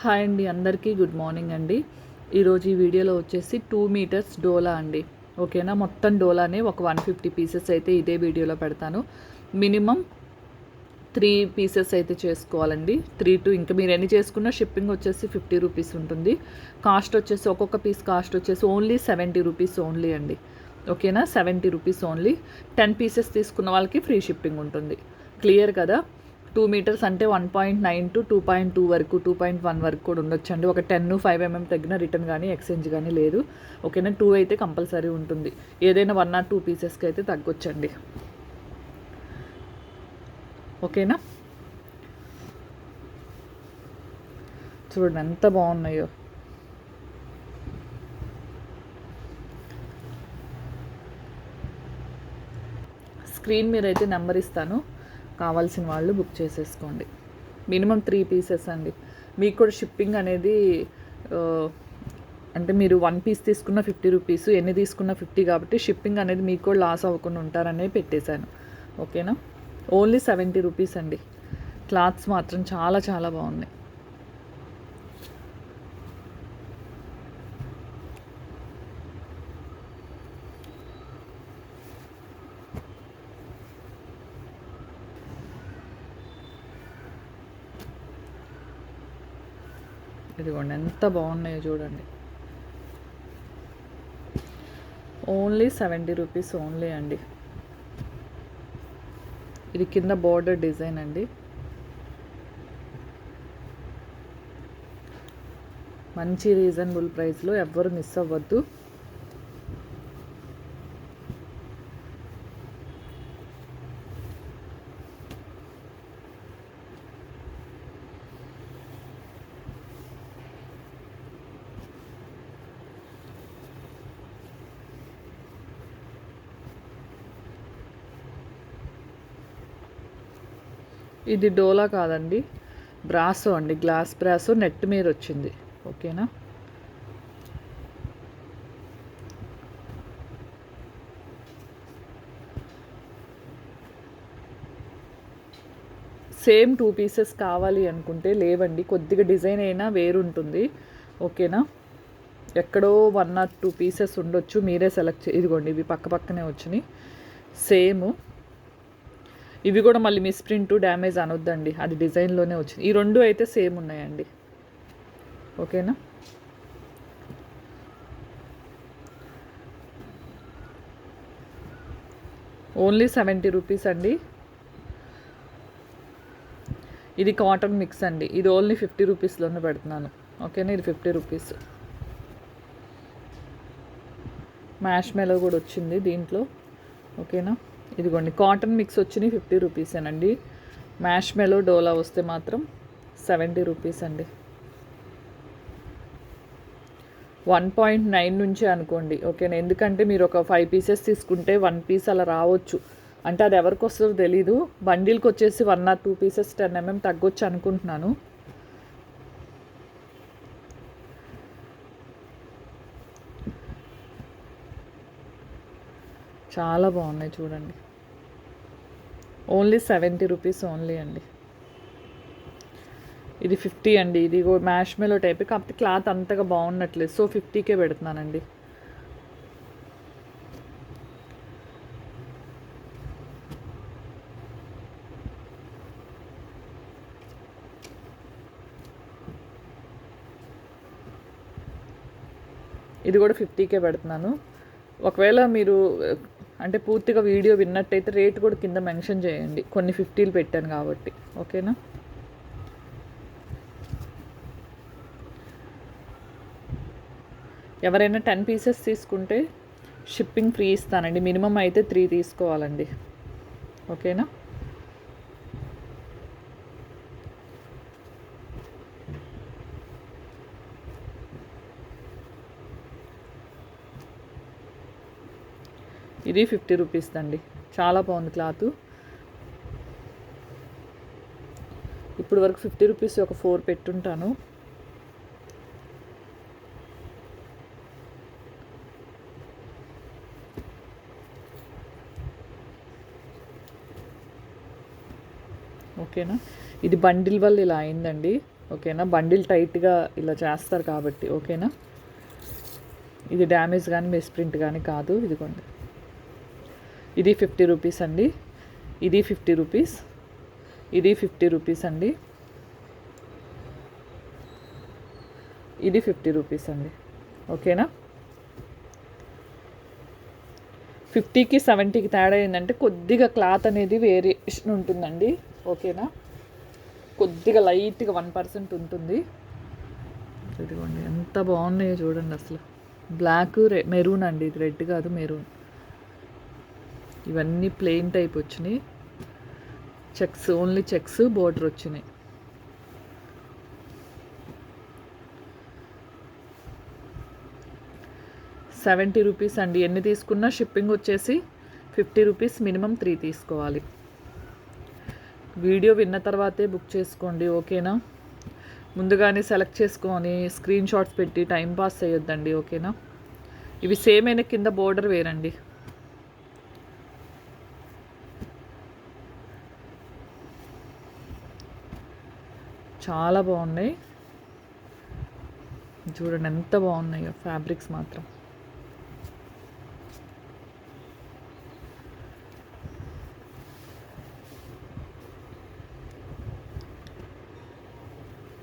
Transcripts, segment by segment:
Hi అండి అందరికీ good morning అండి. ఈరోజు ఈ వీడియోలో వచ్చేసి టూ మీటర్స్ డోలా అండి. ఓకేనా? మొత్తం డోలానే ఒక వన్ ఫిఫ్టీ పీసెస్ అయితే ఇదే వీడియోలో పెడతాను. మినిమం త్రీ పీసెస్ అయితే చేసుకోవాలండి. త్రీ టు ఇంకా మీరు ఎన్ని చేసుకున్నా షిప్పింగ్ వచ్చేసి ఫిఫ్టీ రూపీస్ ఉంటుంది. కాస్ట్ వచ్చేసి ఒక్కొక్క పీస్ కాస్ట్ వచ్చేసి ఓన్లీ సెవెంటీ రూపీస్ ఓన్లీ అండి. ఓకేనా? Seventy rupees only ten pieces తీసుకున్న వాళ్ళకి ఫ్రీ షిప్పింగ్ ఉంటుంది. క్లియర్ కదా? టూ మీటర్స్ అంటే one point nine to two point two వరకు టూ పాయింట్ వన్ వరకు కూడా ఉండొచ్చు అండి ఒక టెన్ ఫైవ్ ఎంఎం తగ్గిన రిటర్న్ కానీ ఎక్స్చేంజ్ కానీ లేదు. ఓకేనా? టూ అయితే కంపల్సరీ ఉంటుంది. ఏదైనా వన్ ఆర్ టూ పీసెస్కి అయితే తగ్గొచ్చండి. ఓకేనా? చూడండి ఎంత బాగున్నాయో. స్క్రీన్ మీరైతే అయితే నెంబర్ ఇస్తాను. కావాల్సిన వాళ్ళు బుక్ చేసేసుకోండి. మినిమం త్రీ పీసెస్ అండి. మీకు కూడా షిప్పింగ్ అనేది అంటే మీరు వన్ పీస్ తీసుకున్న ఫిఫ్టీ రూపీస్ ఎన్ని తీసుకున్న ఫిఫ్టీ కాబట్టి షిప్పింగ్ అనేది మీకు కూడా లాస్ అవ్వకుండా ఉంటారనే పెట్టేశాను. ఓకేనా? ఓన్లీ సెవెంటీ రూపీస్ అండి. క్లాత్స్ మాత్రం చాలా చాలా బాగున్నాయి. ఇదిగోండి ఎంత బాగున్నాయో చూడండి. ఓన్లీ సెవెంటీ రూపీస్ ఓన్లీ అండి. ఇది కింద బోర్డర్ డిజైన్ అండి. మంచి రీజనబుల్ ప్రైస్లో ఎవ్వరు మిస్ అవ్వద్దు. ఇది డోలా కాదండి. బ్రాసో అండి. గ్లాస్ బ్రాసో నెట్ మీద వచ్చింది. ఓకేనా? సేమ్ టూ పీసెస్ కావాలి అనుకుంటే లేవండి. కొద్దిగా డిజైన్ అయినా వేరుంటుంది. ఓకేనా? ఎక్కడో వన్ ఆర్ టూ పీసెస్ ఉండొచ్చు. మీరే సెలెక్ట్ ఇదిగోండి ఇవి పక్క పక్కనే వచ్చినాయి. సేమ్. ఇవి కూడా మళ్ళీ మిస్ ప్రింట్ డ్యామేజ్ అనొద్దండి. అది డిజైన్లోనే వచ్చింది. ఈ రెండు అయితే సేమ్ ఉన్నాయండి. ఓకేనా? ఓన్లీ సెవెంటీ రూపీస్ అండి. ఇది కాటన్ మిక్స్ అండి. ఇది ఓన్లీ ఫిఫ్టీ రూపీస్లోనే పెడుతున్నాను. ఓకేనా? ఇది ఫిఫ్టీ రూపీస్. మ్యాష్ మెలో కూడా వచ్చింది దీంట్లో. ఓకేనా? ఇదిగోండి కాటన్ మిక్స్ వచ్చినాయి ఫిఫ్టీ రూపీసేనండి మ్యాష్ మెలో డోలా వస్తే మాత్రం సెవెంటీ రూపీస్ అండి. వన్ పాయింట్ నైన్ నుంచి అనుకోండి ఓకేనా? ఎందుకంటే మీరు ఒక ఫైవ్ పీసెస్ తీసుకుంటే వన్ పీస్ అలా రావచ్చు. అంటే అది ఎవరికి వస్తుందో తెలీదు. బండిల్కి వచ్చేసి one or two pieces ten mm తగ్గొచ్చు అనుకుంటున్నాను. చాలా బాగున్నాయి చూడండి. ఓన్లీ సెవెంటీ రూపీస్ ఓన్లీ అండి. ఇది ఫిఫ్టీ అండి. ఇది మ్యాష్ మెలో టైప్. కాకపోతే క్లాత్ అంతగా బాగున్నట్లేదు. సో ఫిఫ్టీకే పెడుతున్నానండి. ఇది కూడా ఫిఫ్టీకే పెడుతున్నాను. ఒకవేళ మీరు అంటే పూర్తిగా వీడియో విన్నట్టయితే రేట్ కూడా కింద మెన్షన్ చేయండి. కొన్ని ఫిఫ్టీలు పెట్టాను కాబట్టి. ఓకేనా? ఎవరైనా టెన్ పీసెస్ తీసుకుంటే షిప్పింగ్ ఫ్రీ ఇస్తానండి. మినిమం అయితే త్రీ తీసుకోవాలండి. ఓకేనా? ఇది ఫిఫ్టీ రూపీస్ అండి చాలా బాగుంది క్లాత్. ఇప్పుడు వరకు ఫిఫ్టీ రూపీస్ ఒక ఫోర్ పెట్టుంటాను. ఓకేనా? ఇది బండిల్ వల్ల ఇలా అయిందండి. ఓకేనా? బండిల్ టైట్గా ఇలా చేస్తారు కాబట్టి. ఓకేనా? ఇది డ్యామేజ్ కానీ మిస్ప్రింట్ కానీ కాదు. ఇదిగోండి. ఇది ఫిఫ్టీ రూపీస్ అండి. ఇది ఫిఫ్టీ రూపీస్. ఇది ఫిఫ్టీ రూపీస్ అండి. ఇది ఫిఫ్టీ రూపీస్ అండి. ఓకేనా? ఫిఫ్టీకి సెవెంటీకి తేడా ఏంటంటే కొద్దిగా క్లాత్ అనేది వేరియేషన్ ఉంటుందండి. ఓకేనా? కొద్దిగా లైట్గా వన్ పర్సెంట్ ఉంటుంది. ఇదిగోండి ఎంత బాగున్నాయో చూడండి అసలు. బ్లాక్ రె మెరూన్ అండి. ఇది రెడ్ కాదు మెరూన్. ఇవన్నీ ప్లెయిన్ టైప్ వచ్చినాయి. చెక్స్ ఓన్లీ చెక్స్ బోర్డర్ వచ్చినాయి. సెవెంటీ రూపీస్ అండి. ఎన్ని తీసుకున్నా షిప్పింగ్ వచ్చేసి ఫిఫ్టీ రూపీస్ మినిమం త్రీ తీసుకోవాలి. వీడియో విన్న తర్వాతే బుక్ చేసుకోండి ఓకేనా? ముందుగానే సెలెక్ట్ చేసుకొని స్క్రీన్ షాట్స్ పెట్టి టైం పాస్ చేయొద్దండి ఓకేనా? ఇవి సేమ్ అయిన కింద బోర్డర్ వేరండి. చాలా బాగున్నాయి. చూడండి ఎంత బాగున్నాయో ఫ్యాబ్రిక్స్ మాత్రం.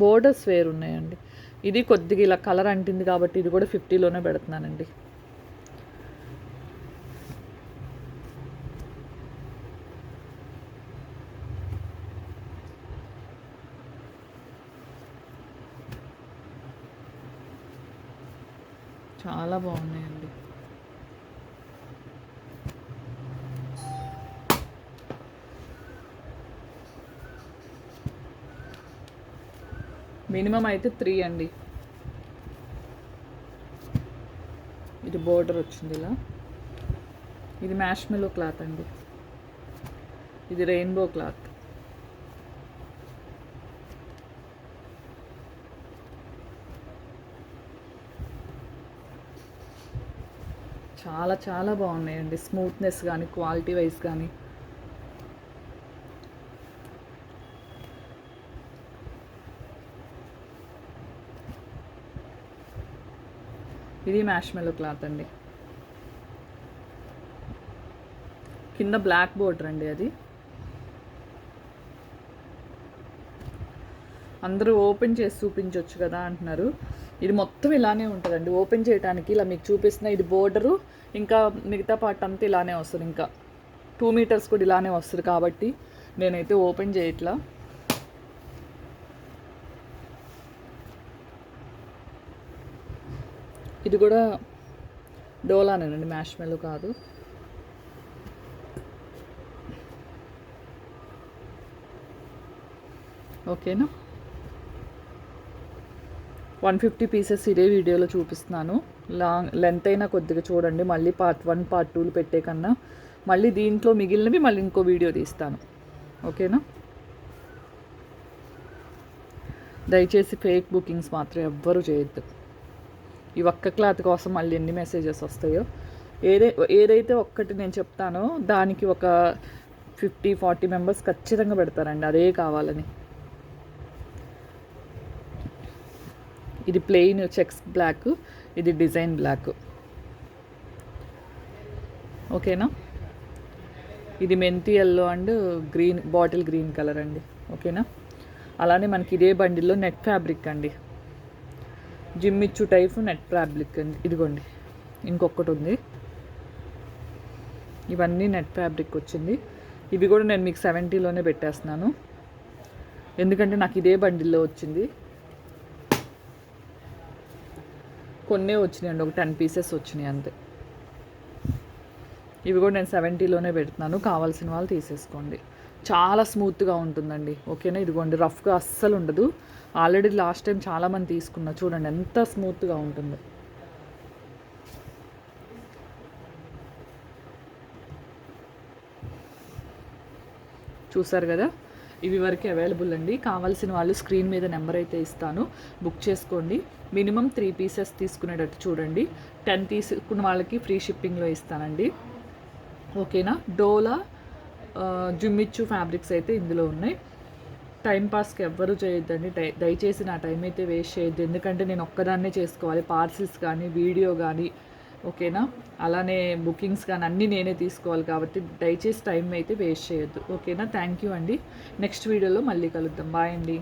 బోర్డర్స్ వేరు ఉన్నాయండి ఇది కొద్దిగా ఇలా కలర్ అంటింది కాబట్టి ఇది కూడా ఫిఫ్టీలోనే పెడుతున్నానండి. చాలా బాగున్నాయండి. మినిమం అయితే త్రీ అండి. ఇది బోర్డర్ వచ్చింది ఇలా. ఇది మ్యాష్మెలో క్లాత్ అండి. ఇది రెయిన్బో క్లాత్. చాలా చాలా బాగున్నాయండి. స్మూత్నెస్ కానీ క్వాలిటీ వైజ్ కానీ ఇది మ్యాష్మెలో క్లాత్ అండి. కింద బ్లాక్ బోర్డర్ అండి అది. అందరూ ఓపెన్ చేసి చూపించవచ్చు కదా అంటున్నారు. ఇది మొత్తం ఇలానే ఉంటుందండి. ఓపెన్ చేయడానికి ఇలా మీకు చూపిస్తున్న ఇది బోర్డరు ఇంకా మిగతా పార్ట్ అంతా ఇలానే వస్తుంది. ఇంకా టూ మీటర్స్ కూడా ఇలానే వస్తుంది కాబట్టి నేనైతే ఓపెన్ చేయట్లా. ఇది కూడా డోలానేనండి మ్యాష్ మెల్ కాదు. ఓకేనా? వన్ ఫిఫ్టీ పీసెస్ ఇదే వీడియోలో చూపిస్తున్నాను. లాంగ్ లెంత్ అయినా కొద్దిగా చూడండి. మళ్ళీ పార్ట్ వన్ పార్ట్ టూలు పెట్టే కన్నా మళ్ళీ దీంట్లో మిగిలినవి మళ్ళీ ఇంకో వీడియో తీస్తాను. ఓకేనా? దయచేసి ఫేక్ బుకింగ్స్ మాత్రం ఎవ్వరూ చేయొద్దు. ఈ ఒక్క క్లాత్ కోసం మళ్ళీ ఎన్ని మెసేజెస్ వస్తాయో. ఏదై ఏదైతే ఒక్కటి నేను చెప్తానో దానికి ఒక ఫిఫ్టీ ఫార్టీ మెంబర్స్ ఖచ్చితంగా పెడతారండి. అదే కావాలని. ఇది ప్లెయిన్ చెక్స్ బ్లాక్ ఇది డిజైన్ బ్లాక్ ఓకేనా ఇది మెంతి yellow and green bottle green colour అండి. ఓకేనా అలానే మనకి ఇదే బండిల్లో నెట్ ఫ్యాబ్రిక్ అండి. జిమ్మిచ్చు టైప్ నెట్ ఫ్యాబ్రిక్ అండి. ఇదిగోండి ఇంకొకటి ఉంది. ఇవన్నీ నెట్ ఫ్యాబ్రిక్ వచ్చింది. ఇవి కూడా నేను మీకు సెవెంటీలోనే పెట్టేస్తున్నాను. ఎందుకంటే నాకు ఇదే బండిల్లో వచ్చింది. కొన్నే వచ్చినాయండి ఒక టెన్ పీసెస్ వచ్చినాయి అంతే. ఇవి కూడా నేను సెవెంటీలోనే పెడుతున్నాను కావాల్సిన వాళ్ళు తీసేసుకోండి. చాలా స్మూత్గా ఉంటుందండి ఓకేనా? ఇదిగోండి రఫ్గా అస్సలు ఉండదు. ఆల్రెడీ లాస్ట్ టైం చాలామంది తీసుకున్నా చూడండి ఎంత స్మూత్గా ఉంటుందో. చూసారు కదా? ఇవి వరకు అవైలబుల్ అండి. కావాల్సిన వాళ్ళు స్క్రీన్ మీద నెంబర్ అయితే ఇస్తాను. బుక్ చేసుకోండి. మినిమం త్రీ పీసెస్ తీసుకునేటట్టు చూడండి. టెన్ తీసుకున్న వాళ్ళకి ఫ్రీ షిప్పింగ్లో ఇస్తానండి. ఓకేనా డోలా జుమ్మిచ్చు ఫ్యాబ్రిక్స్ అయితే ఇందులో ఉన్నాయి. టైంపాస్కి ఎవ్వరు చేయొద్దండి. దయచేసి నా టైం అయితే వేస్ట్ చేయొద్దు. ఎందుకంటే నేను ఒక్కదాన్నే చేసుకోవాలి. పార్సిల్స్ కానీ వీడియో కానీ ఓకేనా? అలానే బుకింగ్స్ కానీ అన్నీ నేనే తీసుకోవాలి కాబట్టి దయచేసి టైం అయితే వేస్ట్ చేయొద్దు. ఓకేనా? థ్యాంక్ యూ అండి. నెక్స్ట్ వీడియోలో మళ్ళీ కలుద్దాం. బాయ్ అండి.